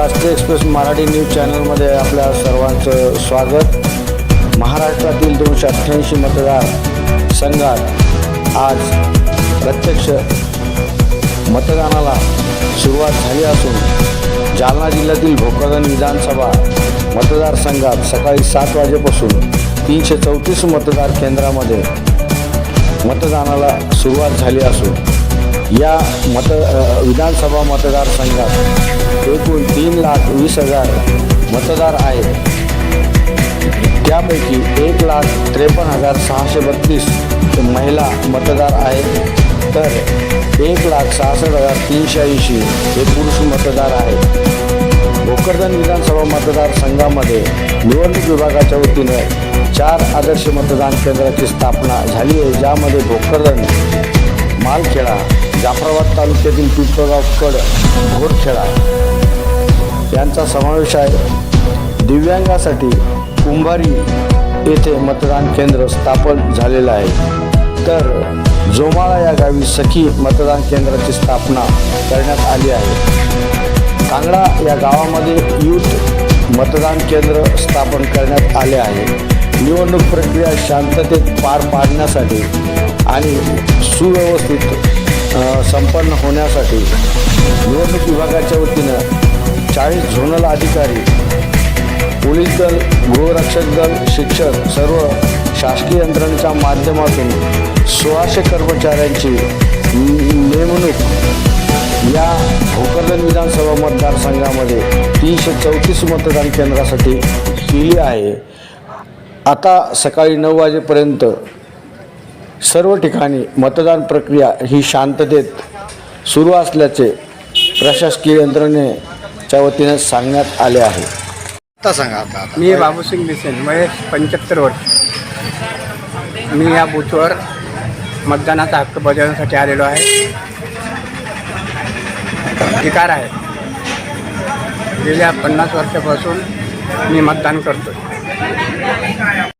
राष्ट्रीय express Marathi news चॅनलमध्ये आपल्या सर्वांचं स्वागत. महाराष्ट्रातील दोनशे अठ्ठ्याऐंशी मतदार संघात आज प्रत्यक्ष मतदानाला सुरुवात झाली असून जालना जिल्ह्यातील भोकरदन विधानसभा मतदारसंघात सकाळी सात वाजेपासून तीनशे चौतीस मतदार केंद्रामध्ये मतदानाला सुरुवात झाली असून या मत विधानसभा मतदारसंघात एकूण तीन लाख वीस हजार मतदार आहेत. त्यापैकी एक लाख त्रेपन्न हजार सहाशे बत्तीस महिला मतदार आहेत. तर एक लाख सहासष्ट हजार तीनशे ऐंशी हे पुरुष मतदार आहेत. भोकरदन विधानसभा मतदारसंघामध्ये निवडणूक विभागाच्या वतीनं चार आदर्श मतदान केंद्राची स्थापना झाली आहे ज्यामध्ये भोकरदन मालखेडा जाफराबाद तालुक्यातील पिंपळगाव कड घोरखेडा यांचा समावेश आहे. दिव्यांगासाठी कुंभारी येथे मतदान केंद्र स्थापन झालेलं आहे. तर जोमाळा या गावी सखी मतदान केंद्राची स्थापना करण्यात आली आहे. कांगडा या गावामध्ये युथ मतदान केंद्र स्थापन करण्यात आले आहे. निवडणूक प्रक्रिया शांततेत पार पाडण्यासाठी आणि सुव्यवस्थित संपन्न होण्यासाठी निवडणूक विभागाच्या वतीनं चाळीस झोनल अधिकारी पोलीस दल गृहरक्षक दल शिक्षक सर्व शासकीय यंत्रणेच्या माध्यमातून सोळाशे कर्मचाऱ्यांची नेमणूक या भोकरदन विधानसभा मतदारसंघामध्ये तीनशे चौतीस मतदान केंद्रासाठी केली आहे. आता सकाळी नऊ वाजेपर्यंत सर्व ठिकाणी मतदान प्रक्रिया ही शांततेत सुरू असल्याचे प्रशासकीय यंत्रणेच्या वतीने सांगण्यात आले आहे. आता सांगा आता मी बाबूसिंग बिसेन वयस पंच्याहत्तर वर्ष. मी या बूथवर मतदानाचा हक्क बजावण्यासाठी आलेलो आहे. अधिकार आहे. गेल्या पन्नास वर्षापासून मी मतदान करतो